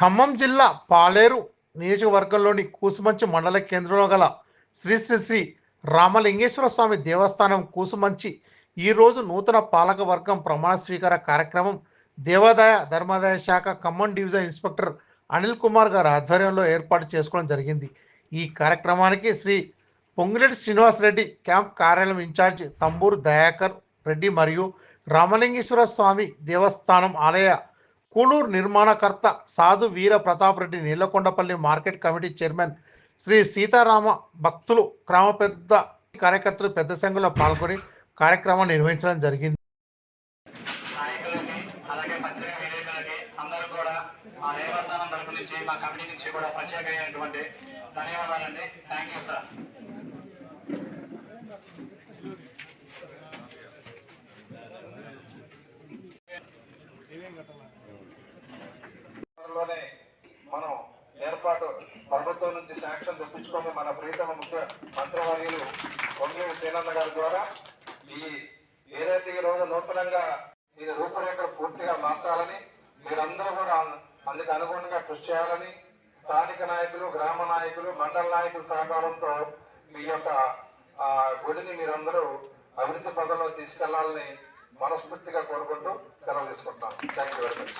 ఖమ్మం జిల్లా పాలేరు నియోజకవర్గంలోని కూసుమంచి మండల కేంద్రంలో గల శ్రీ శ్రీ శ్రీ రామలింగేశ్వర స్వామి దేవస్థానం కూసుమంచి ఈరోజు నూతన పాలక వర్గం ప్రమాణ స్వీకార కార్యక్రమం దేవాదాయ ధర్మాదాయ శాఖ ఖమ్మం డివిజన్ ఇన్స్పెక్టర్ అనిల్ కుమార్ గారి ఆధ్వర్యంలో ఏర్పాటు చేసుకోవడం జరిగింది. ఈ కార్యక్రమానికి శ్రీ పొంగిరెడ్డి శ్రీనివాస్ రెడ్డి క్యాంప్ కార్యాలయం ఇన్ఛార్జ్ తంబూరు దయాకర్ రెడ్డి మరియు రామలింగేశ్వర స్వామి దేవస్థానం ఆలయ కూలూరు నిర్మాణకర్త Sadhu Veera Pratap Reddy Nelakondapalli market committee chairman Shri Sitarama భక్తులు గ్రామ పెద్ద కార్యకర్తలు పెద్ద సంఖ్యలో పాల్గొని కార్యక్రమం నిర్వహించడం జరిగింది. మా కమిటీ నుంచి కూడా ప్రత్యేకమైనటువంటి ధన్యవాదాలండి. థ్యాంక్ యూ సార్ లోనే మనం ఏర్పాటు ప్రభుత్వం నుంచి శాంక్షన్ తెప్పించుకొని మన ప్రీతమ ముఖ్య మంత్రివర్యులు పొంగేటి శ్రీనంద గారి ద్వారా ఈ ఏదైతే ఈ రోజు నూతనంగా ఇది రూపురేఖలు పూర్తిగా మార్చాలని మీరందరూ కూడా అందుకు అనుగుణంగా కృషి చేయాలని స్థానిక నాయకులు గ్రామ నాయకులు మండల నాయకుల సహకారంతో మీ యొక్క గుడిని మీరందరూ అభివృద్ధి పదంలో తీసుకెళ్ళాలని మనస్ఫూర్తిగా కోరుకుంటూ సెలవు తీసుకుంటున్నాం థ్యాంక్ యూ వెరీ మచ్